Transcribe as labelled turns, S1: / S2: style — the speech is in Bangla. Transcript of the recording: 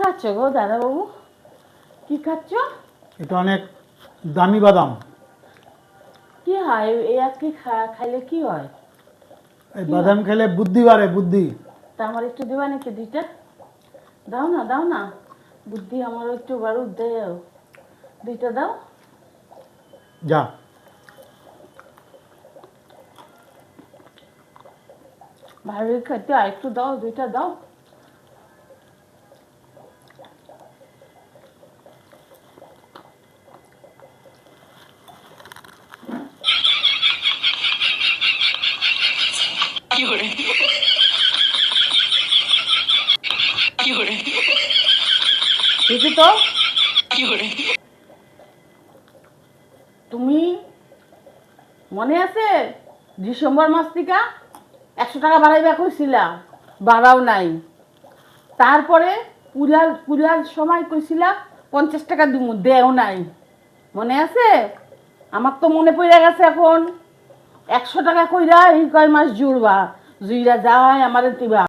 S1: খাচ্ছ গো দাদাবাবু? কি খাচ্ছ?
S2: এটা অনেক দামি বাদাম।
S1: কি হয়? এ আজকে খা- খাইলে কি হয়?
S2: এই বাদাম খেলে বুদ্ধি বাড়ে বুদ্ধি।
S1: তা আমার একটু দেবা নাকি দুইটা? দাও না দাও না। বুদ্ধি আমার একটু বারুদ দেও দুইটা দাও।
S2: যা।
S1: ভালো খাইতে আর একটু দাও দুইটা দাও। তো তুমি মনে আছে? ডিসেম্বর মাস থেকে একশো টাকা বাড়াইবা কইছিলা বাড়াও নাই। তারপরে পূজার পূজার সময় কইছিলা পঞ্চাশ টাকা দিমু দেও নাই। মনে আছে? আমার তো মনে পড়ে গেছে এখন। একশো টাকা কইরা এই কয় মাস জুড়বা। জুইরা যায় আমার দিবা